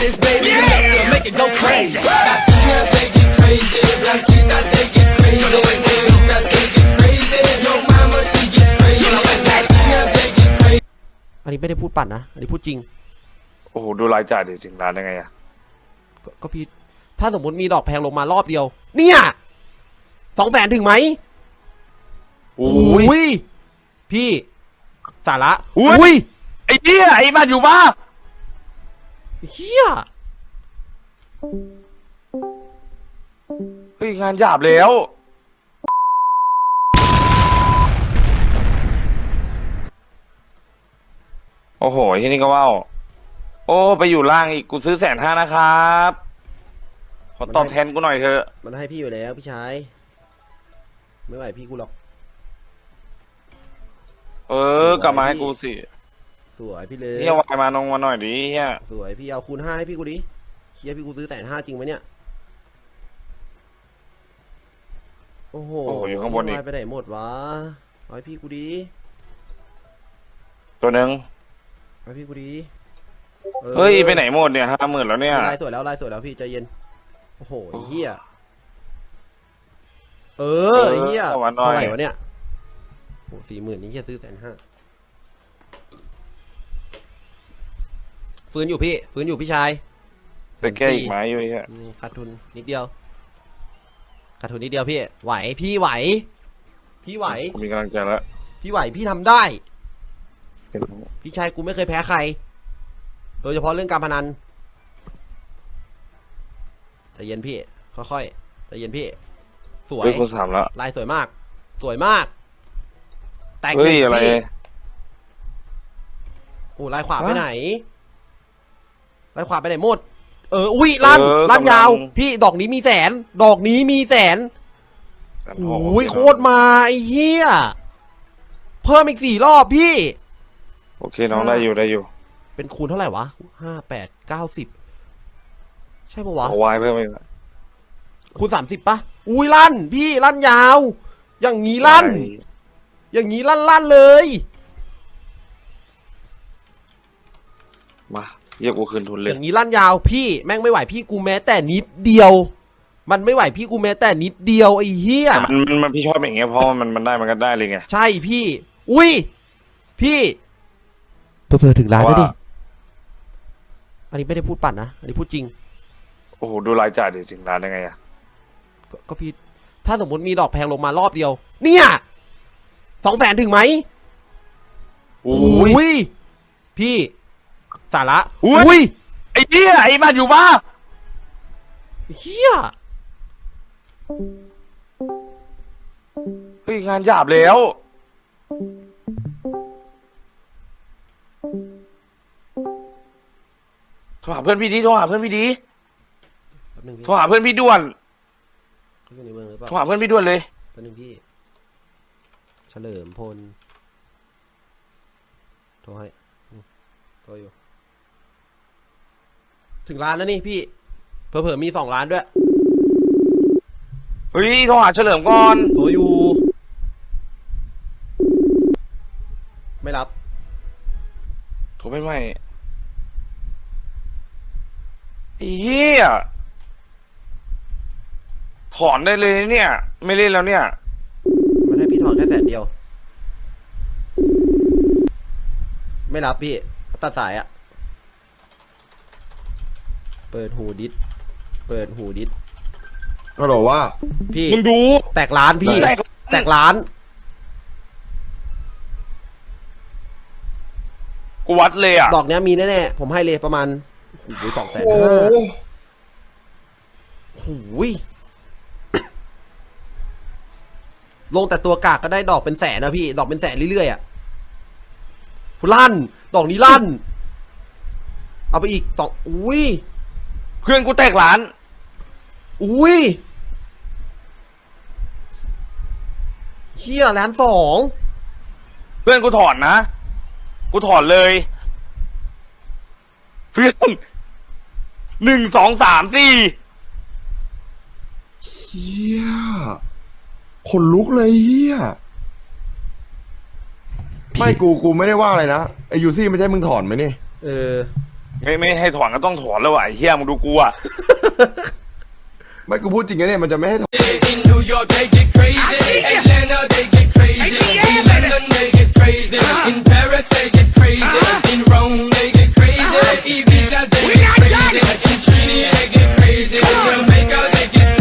this baby, yeah. make it go crazy. Latina, take it crazy. Blanquita, take it crazy. Negrita, take it crazy. Yo mama, she gets crazy. Latina, take it crazy. อันนี้ไม่ได้พูดปั่นนะ อันนี้พูดจริง โอ้โหดูรายจ่ายดิสิงร้านยังไงอะกก็พี่ ถ้าสมมติมีดอกแพงลงมารอบเดียว เนี่ยสองแสนถึงไหมโอ้ยอุ้ยพี่ สาระอุ๊ยอุ้ย ไอ้เหี้ยไอ้บ้านอยู่บ้า เฮียเฮ้ยงานหยาบแล้ว โอ้โหที่นี่ก็ว่าวโอ้ ไปอยู่ล่างอีก กูซื้อแสนห้านะครับ ขอตอบแทนกูหน่อยเถอะ มันให้พี่อยู่แล้วพี่ชาย ไม่ไหวพี่กูหรอก เออ กลับมาให้กูสิ สวยพี่เลยเฮียวายมานงมาหน่อยดิเฮียสวยพี่เอาคูณห้าให้พี่กูดิเฮียพี่กูซื้อแสนห้าจริงไหมเนี่ยโอ้โหโอ้โหอยู่ข้างบนอีกเฮียวายไปไหนหมดวะเอาให้พี่กูดิตัวหนึ่งเอาให้พี่กูดิออ เฮ้ยไปไหนหมดเนี่ยห้าหมื่นแล้วเนี่ย ลายสวยแล้วลายสวยแล้วพี่ใจเย็น โอ้โหไอ้เฮียเออไอ้เฮียเออวันหน่อย เท่าไหร่วะเนี่ยโอ้สี่หมื่นนี่เฮียซื้อแสนห้า ฟื้นอยู่พี่ ฟื้นอยู่พี่ชายไปแก้อีกไม้อยู่เฮียอืมขาดทุนนิดเดียวขาดทุนนิดเดียวพี่ ไหวพี่ไหว พี่ไหว กูมีกำลังใจแล้วพี่ไหวพี่ทำได้พี่ชายกูไม่เคยแพ้ใคร โดยเฉพาะเรื่องการพนันใจเย็นพี่ ค่อยๆใจเย็นพี่ สวย เฮ้ยกูสามแล้วลายสวยมาก สวยมาก แต่งเฮ้ยหนึ่งอะไร พี่โอ้ลายขวาไปฮะ ไหน ลายขวาไปไหนหมด เออ อุ้ยลั่นเออลั่นกำลังยาวพี่ดอกนี้มีแสน ดอกนี้มีแสนโอ้ยโคตรมาไอ้เหี้ย เพิ่มอีกสี่รอบพี่ โอเคน้องได้อยู่ได้อยู่เป็นคูณเท่าไหร่วะห้าแปดเก้าสิบใช่ปะวะ เอาวายเพิ่มอีกคูณสามสิบปะอุ้ยลั่น พี่ลั่นยาว อย่างงี้ลั่น อย่างงี้ลั่นลั่นเลย มา เรียกกูคืนทุนเลอย ย่างงี้ลั่นยาวพี่แม่งไม่ไหวพี่กูแม้แต่นิดเดียว มันไม่ไหวพี่กูแม้แต่นิดเดียวไอ้เหี้ยแต่มันมันมันพี่ชอบอย่างเงี้ยเพราะมันมันได้มันก็ได้เลยไง ใช่พี่ อุ้ย พี่ เพิ่ถึงร้านแล้วดิ ว่า อันนี้ไม่ได้พูดปั่นนะ อันนี้พูดจริง โอ้โหดูรายจ่ายดิสิงร้านยังไงอะก็ก็พี่ ถ้าสมมติมีดอกแพงลงมารอบเดียว เนี่ยสองแสนถึงไหมโอ้โอ้ยยพี่ สาระอุ๊ยอุ้ยไอ้เหี้ยไอ้บ้านอยู่บ้าเฮียเฮ้ยงานหยาบแล้ว โทรหาเพื่อนพี่ดีโทรหาเพื่อนพี่ดีแป๊บนึงพี่โทรหาเพื่อนพี่ด่วน เขาอยู่ในเมืองหรือเปล่าโทรหาเพื่อนพี่ด่วนเลย แป๊บนึงพี่ เฉลิมพล โทรให้อืมโทรอยู่ ถึงร้านแล้วนี่พี่เผลอๆมีสองร้านด้วยเฮ้ยโทรหาเฉลิมก่อนโทรอยู่ ไม่รับ โทรไม่ไม่ไอ้เหี้ยถอนได้เลยเนี่ย ไม่เล่นแล้วเนี่ย มันให้พี่ถอนแค่แสนเดียว ไม่รับพี่ ตัดสายอะ เปิดหูดิสเปิดหูดิสก็บอกว่า พี่มึงดู แตกร้านพี่ แตก แตกร้าน กูวัดเลยอะ ดอกเนี้ยมีแน่ๆ ผมให้เลยประมาณโอ้โหสองแสนโอ้ห้าโหโอ้โหยลงแต่ตัวกากก็ได้ดอกเป็นแสนนะพี่ ดอกเป็นแสนเรื่อยๆอะลั่น ดอกนี้ลั่น เอาไปอีกสองอุ้ย เพื่อนกูแตกร้าน อุ้ยเฮียล้านสองเพื่อนกูถอนนะ กูถอนเลย เพื่อนหนึ่งสองสามสี่เฮียขนลุกเลยเฮียไม่กูกูไม่ได้ว่าอะไรนะไอยูซี่ไม่ใช่มึงถอนไหมนี่ เออ ไม่ไม่ให้ถอนก็ต้องถอนแล้วว่ะไอ้เฮียมึงดูกูอะ ไม่กูพูดจริงนะเนี่ยมันจะไม่ให้ถอน In New York, they get crazy. Atlanta, they get crazy. In